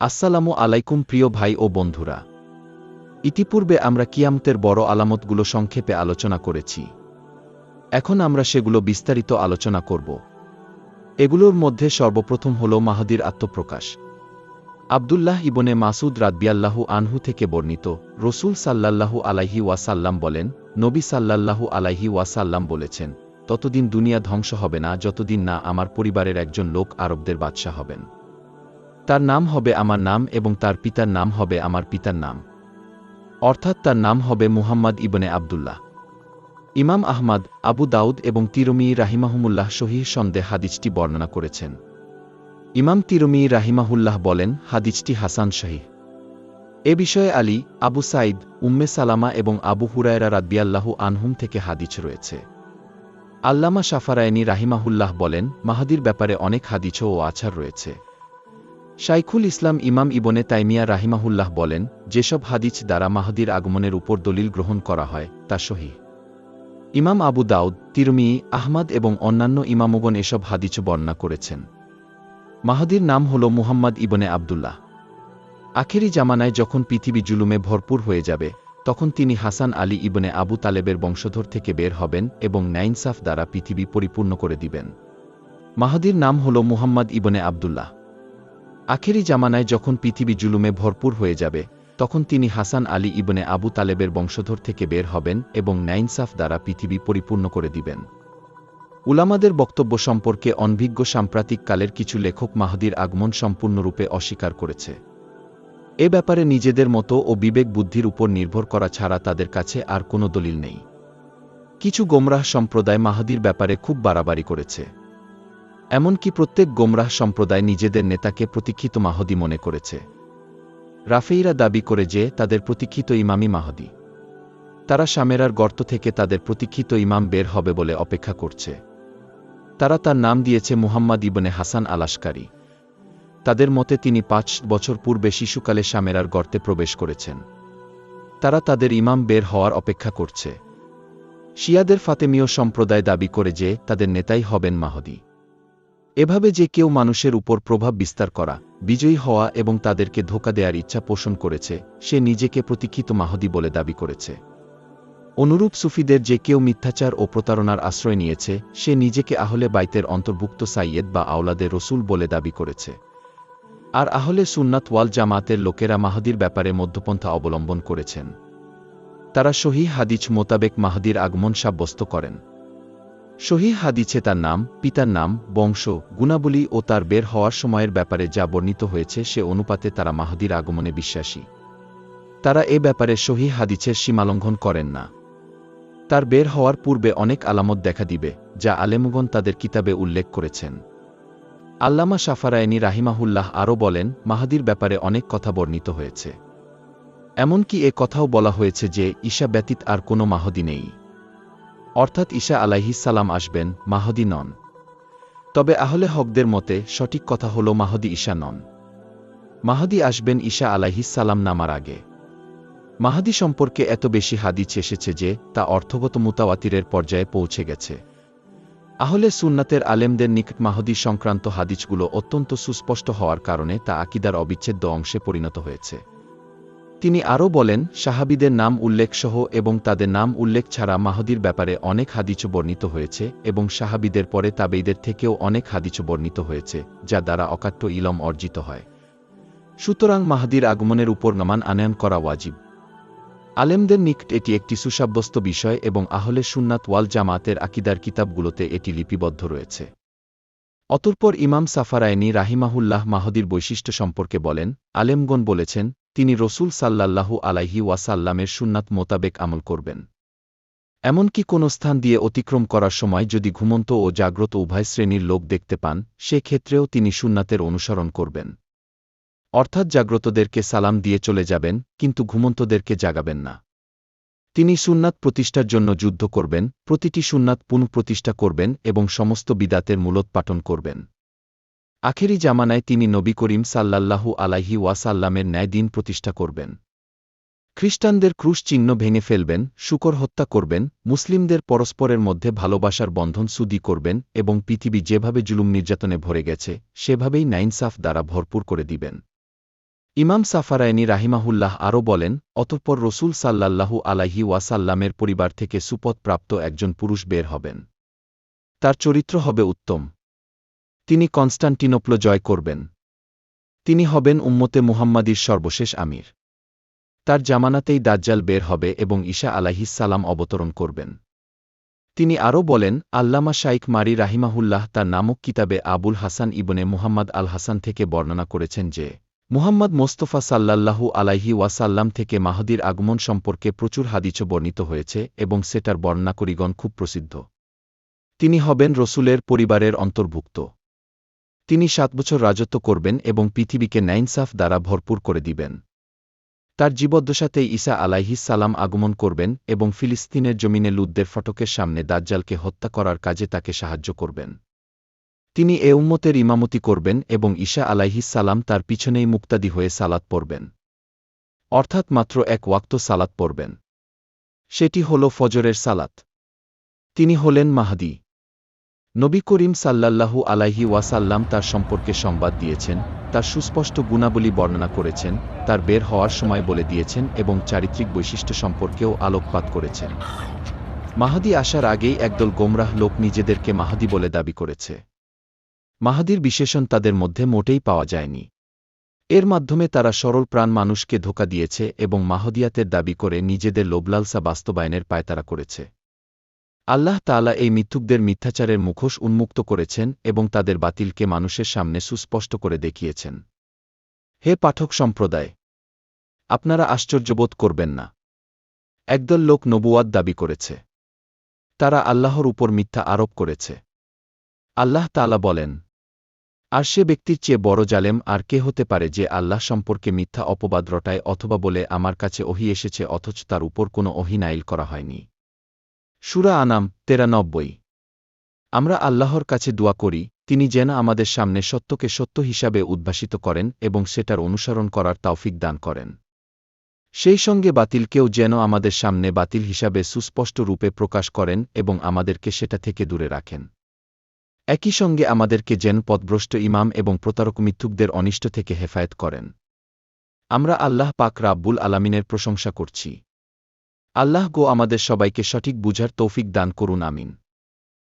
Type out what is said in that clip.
আসসালামু আলাইকুম প্রিয় ভাই ও বন্ধুরা। ইতিপূর্বে আমরা কিয়ামতের বড় আলামতগুলো সংক্ষেপে আলোচনা করেছি। এখন আমরা সেগুলো বিস্তারিত আলোচনা করব। এগুলোর মধ্যে সর্বপ্রথম হল মাহাদির আত্মপ্রকাশ। আবদুল্লাহ ইবনে মাসুদ রাদবিয়াল্লাহু আনহু থেকে বর্ণিত রসুল সাল্লাল্লাহু আলাইহি ওয়াসাল্লাম বলেন, নবী সাল্লাল্লাহু আলাইহি ওয়াসাল্লাম বলেছেন, ততদিন দুনিয়া ধ্বংস হবে না, যতদিন না আমার পরিবারের একজন লোক আরবদের বাদশাহ হবেন। তার নাম হবে আমার নাম এবং তার পিতার নাম হবে আমার পিতার নাম। অর্থাৎ তার নাম হবে মুহাম্মদ ইবনে আবদুল্লাহ। ইমাম আহমদ, আবু দাউদ এবং তিরমি রাহিমাহুমুল্লাহ শহীহ সন্দেহ হাদিজটি বর্ণনা করেছেন। ইমাম তিরমি রাহিমাহুল্লাহ বলেন হাদিজটি হাসান শাহী এ বিষয়ে আলী, আবু সাইদ উম্মে সালামা এবং আবু হুরায়রা রাদ্বিয়াল্লাহু আনহুম থেকে হাদিজ রয়েছে। আল্লামা সাফারায়নি রাহিমাহুল্লাহ বলেন, মাহাদির ব্যাপারে অনেক হাদিছ ও আছার রয়েছে। শাইখুল ইসলাম ইমাম ইবনে তাইমিয়া রাহিমাহুল্লাহ বলেন, যেসব হাদিছ দ্বারা মাহাদির আগমনের উপর দলিল গ্রহণ করা হয়, তা সহি। ইমাম আবু দাউদ তিরমি আহমদ এবং অন্যান্য ইমামগণ এসব হাদিছ বর্ণনা করেছেন। মাহাদির নাম হল মুহাম্মদ ইবনে আবদুল্লাহ। আখেরি জামানায় যখন পৃথিবী জুলুমে ভরপুর হয়ে যাবে, তখন তিনি হাসান আলী ইবনে আবু তালেবের বংশধর থেকে বের হবেন এবং নাইনসাফ দ্বারা পৃথিবী পরিপূর্ণ করে দিবেন। মাহাদির নাম হল মুহাম্মদ ইবনে আবদুল্লাহ। আখেরি জামানায় যখন পৃথিবী জুলুমে ভরপুর হয়ে যাবে, তখন তিনি হাসান আলী ইবনে আবু তালেবের বংশধর থেকে বের হবেন এবং নাইনসাফ দ্বারা পৃথিবী পরিপূর্ণ করে দিবেন। উলামাদের বক্তব্য সম্পর্কে অনভিজ্ঞ সাম্প্রতিক কালের কিছু লেখক মাহদির আগমন সম্পূর্ণরূপে অস্বীকার করেছে। এ ব্যাপারে নিজেদের মতো ও বিবেক বুদ্ধির উপর নির্ভর করা ছাড়া তাদের কাছে আর কোনো দলিল নেই। কিছু গোমরাহ সম্প্রদায় মাহাদির ব্যাপারে খুব বাড়াবাড়ি করেছে। এমনকি প্রত্যেক গোমরাহ সম্প্রদায় নিজেদের নেতাকে প্রতীক্ষিত মাহদি মনে করেছে। রাফেইরা দাবি করে যে, তাদের প্রতীক্ষিত ইমামই মাহদি। তারা সামেরার গর্ত থেকে তাদের প্রতীক্ষিত ইমাম বের হবে বলে অপেক্ষা করছে। তারা তার নাম দিয়েছে মুহাম্মদ ইবনে হাসান আলাস্কারি তাদের মতে তিনি পাঁচ বছর পূর্বে শিশুকালে সামেরার গর্তে প্রবেশ করেছেন। তারা তাদের ইমাম বের হওয়ার অপেক্ষা করছে। শিয়াদের ফাতেমীয় সম্প্রদায় দাবি করে যে, তাদের নেতাই হবেন মাহদি। এভাবে যে কেউ মানুষের উপর প্রভাব বিস্তার করা, বিজয়ী হওয়া এবং তাদেরকে ধোকা দেওয়ার ইচ্ছা পোষণ করেছে, সে নিজেকে প্রতীক্ষিত মাহদি বলে দাবি করেছে। অনুরূপ সুফিদের যে কেউ মিথ্যাচার ও প্রতারণার আশ্রয় নিয়েছে, সে নিজেকে আহলে বাইতের অন্তর্ভুক্ত সাইয়েদ বা আওলাদের রসুল বলে দাবি করেছে। আর আহলে সুন্নাত ওয়াল জামাতের লোকেরা মাহাদির ব্যাপারে মধ্যপন্থা অবলম্বন করেছেন। তারা সহি হাদিছ মোতাবেক মাহাদির আগমন সাব্যস্ত করেন। সহি হাদিছে তার নাম, পিতার নাম, বংশ, গুণাবলী ও তার বের হওয়ার সময়ের ব্যাপারে যা বর্ণিত হয়েছে সে অনুপাতে তারা মাহাদির আগমনে বিশ্বাসী। তারা এ ব্যাপারে সহি হাদিছের সীমালঙ্ঘন করেন না। তার বের হওয়ার পূর্বে অনেক আলামত দেখা দিবে, যা আলেমগন তাদের কিতাবে উল্লেখ করেছেন। আল্লামা সাফারায়নি রাহিমাহুল্লাহ আরও বলেন, মাহাদির ব্যাপারে অনেক কথা বর্ণিত হয়েছে। এমনকি এ কথাও বলা হয়েছে যে ঈশা ব্যতীত আর কোনো মাহদি নেই। অর্থাৎ ঈশা আলাইহিসাল্লাম আসবেন, মাহদি নন। তবে আহলে হকদের মতে সঠিক কথা হল মাহদি ঈশা নন। মাহদি আসবেন ঈশা আলাইহিসাল্লাম নামার আগে। মাহাদি সম্পর্কে এত বেশি হাদিছ এসেছে যে তা অর্থগত মুতাওয়াতিরের পর্যায়ে পৌঁছে গেছে। আহলে সুন্নাতের আলেমদের নিকট মাহদি সংক্রান্ত হাদিসগুলো অত্যন্ত সুস্পষ্ট হওয়ার কারণে তা আকিদার অবিচ্ছেদ্য অংশে পরিণত হয়েছে। তিনি আরও বলেন, সাহাবিদের নাম উল্লেখসহ এবং তাদের নাম উল্লেখ ছাড়া মাহদির ব্যাপারে অনেক হাদিচ বর্ণিত হয়েছে এবং সাহাবিদের পরে তাবেইদের থেকেও অনেক হাদিচ বর্ণিত হয়েছে, যা দ্বারা অকাট্য ইলম অর্জিত হয়। সুতরাং মাহাদির আগমনের উপর নমান আনয়ন করা ওয়াজিব। আলেমদের নিকট এটি একটি সুসাব্যস্ত বিষয় এবং আহলে সুন্নাত ওয়াল জামাতের আকিদার কিতাবগুলোতে এটি লিপিবদ্ধ রয়েছে। অতঃপর ইমাম সাফারায়নি রাহিমাহুল্লাহ মাহদির বৈশিষ্ট্য সম্পর্কে বলেন, আলেমগণ বলেছেন, তিনি রসুল সাল্লাল্লাহু আলাইহি ওয়াসাল্লামের সুন্নাত মোতাবেক আমল করবেন। এমনকি কোনো স্থান দিয়ে অতিক্রম করার সময় যদি ঘুমন্ত ও জাগ্রত উভয় শ্রেণির লোক দেখতে পান সে ক্ষেত্রেও তিনি সুন্নাতের অনুসরণ করবেন। অর্থাৎ জাগ্রতদেরকে সালাম দিয়ে চলে যাবেন, কিন্তু ঘুমন্তদেরকে জাগাবেন না। তিনি সুন্নাত প্রতিষ্ঠার জন্য যুদ্ধ করবেন, প্রতিটি সুন্নাত পুনঃপ্রতিষ্ঠা করবেন এবং সমস্ত বিদাতের মূলোৎপাটন করবেন। আখেরি জামানায় তিনি নবী করিম সাল্লাল্লাহু আলাইহি ওয়াসাল্লামের ন্যায় দিন প্রতিষ্ঠা করবেন। খ্রিস্টানদের ক্রুশ চিহ্ন ভেঙে ফেলবেন, শুকর হত্যা করবেন, মুসলিমদের পরস্পরের মধ্যে ভালোবাসার বন্ধন সুদি করবেন এবং পৃথিবী যেভাবে জুলুম নির্যাতনে ভরে গেছে, সেভাবেই নাইনসাফ দ্বারা ভরপুর করে দিবেন। ইমাম সাফারায়নি রাহিমাহুল্লাহ আরও বলেন, অতঃপর রসুল সাল্লাল্লাহু আলাইহি ওয়াসাল্লামের পরিবার থেকে সুপথপ্রাপ্ত একজন পুরুষ বের হবেন। তার চরিত্র হবে উত্তম। তিনি কনস্টান্টিনোপ্ল জয় করবেন। তিনি হবেন উম্মতে মুহাম্মাদির সর্বশেষ আমির। তার জামানাতেই দাজ্জাল বের হবে এবং ঈশা আলাহিসাল্লাম অবতরণ করবেন। তিনি আরও বলেন, আল্লামা শাইক মারি রাহিমাহুল্লাহ তার নামক কিতাবে আবুল হাসান ইবনে মুহাম্মদ আল হাসান থেকে বর্ণনা করেছেন যে মুহাম্মদ মোস্তফা সাল্লাল্লাহু আলাইহি ওয়াসাল্লাম থেকে মাহদির আগমন সম্পর্কে প্রচুর হাদিচ বর্ণিত হয়েছে এবং সেটার বর্ণাকরিগণ খুব প্রসিদ্ধ। তিনি হবেন রসুলের পরিবারের অন্তর্ভুক্ত। তিনি সাত বছর রাজত্ব করবেন এবং পৃথিবীকে নাইনসাফ দ্বারা ভরপুর করে দিবেন। তার জীবদ্দশাতে ঈসা সালাম আগমন করবেন এবং ফিলিস্তিনের জমিনে লুদ্দের ফটকের সামনে দাজ্জালকে হত্যা করার কাজে তাকে সাহায্য করবেন। তিনি এ উম্মতের ইমামতি করবেন এবং ঈশা সালাম তার পিছনেই মুক্তাদি হয়ে সালাত পড়বেন। অর্থাৎ মাত্র এক ওয়াক্ত সালাত পড়বেন। সেটি হল ফজরের সালাত। তিনি হলেন মাহাদি। নবী করিম সাল্লাল্লাহু আলাইহি ওয়াসাল্লাম তার সম্পর্কে সংবাদ দিয়েছেন, তার সুস্পষ্ট গুণাবলী বর্ণনা করেছেন, তার বের হওয়ার সময় বলে দিয়েছেন এবং চারিত্রিক বৈশিষ্ট্য সম্পর্কেও আলোকপাত করেছেন। মাহাদি আসার আগেই একদল গোমরাহ লোক নিজেদেরকে মাহাদি বলে দাবি করেছে। মাহাদির বিশেষণ তাদের মধ্যে মোটেই পাওয়া যায়নি। এর মাধ্যমে তারা সরল প্রাণ মানুষকে ধোকা দিয়েছে এবং মাহদিয়াতের দাবি করে নিজেদের লোবলালসা বাস্তবায়নের পায়তারা করেছে। আল্লাহ তালা এই মিথ্যুকদের মিথ্যাচারের মুখোশ উন্মুক্ত করেছেন এবং তাদের বাতিলকে মানুষের সামনে সুস্পষ্ট করে দেখিয়েছেন। হে পাঠক সম্প্রদায়! আপনারা আশ্চর্যবোধ করবেন না। একদল লোক নবুয়াদ দাবি করেছে। তারা আল্লাহর উপর মিথ্যা আরোপ করেছে। আল্লাহ তালা বলেন আর সে ব্যক্তির চেয়ে বড় জালেম আর কে হতে পারে যে আল্লাহ সম্পর্কে মিথ্যা অপবাদ রটায় অথবা বলে, আমার কাছে ওহি এসেছে, অথচ তার উপর কোনো ওহি নাইল করা হয়নি সুরা আনাম, তেরানব্বই। আমরা আল্লাহর কাছে দোয়া করি, তিনি যেন আমাদের সামনে সত্যকে সত্য হিসাবে উদ্ভাসিত করেন এবং সেটার অনুসরণ করার তাওফিক দান করেন। সেই সঙ্গে বাতিলকেও যেন আমাদের সামনে বাতিল হিসাবে সুস্পষ্ট রূপে প্রকাশ করেন এবং আমাদেরকে সেটা থেকে দূরে রাখেন। একই সঙ্গে আমাদেরকে জেন পদভ্রষ্ট ইমাম এবং প্রতারক মিথ্যুকদের অনিষ্ট থেকে হেফায়ত করেন। আমরা আল্লাহ পাক রাব্বুল আলামিনের প্রশংসা করছি। আল্লাহ গো আমাদের সবাইকে সঠিক বুঝার তৌফিক দান করুন, আমিন।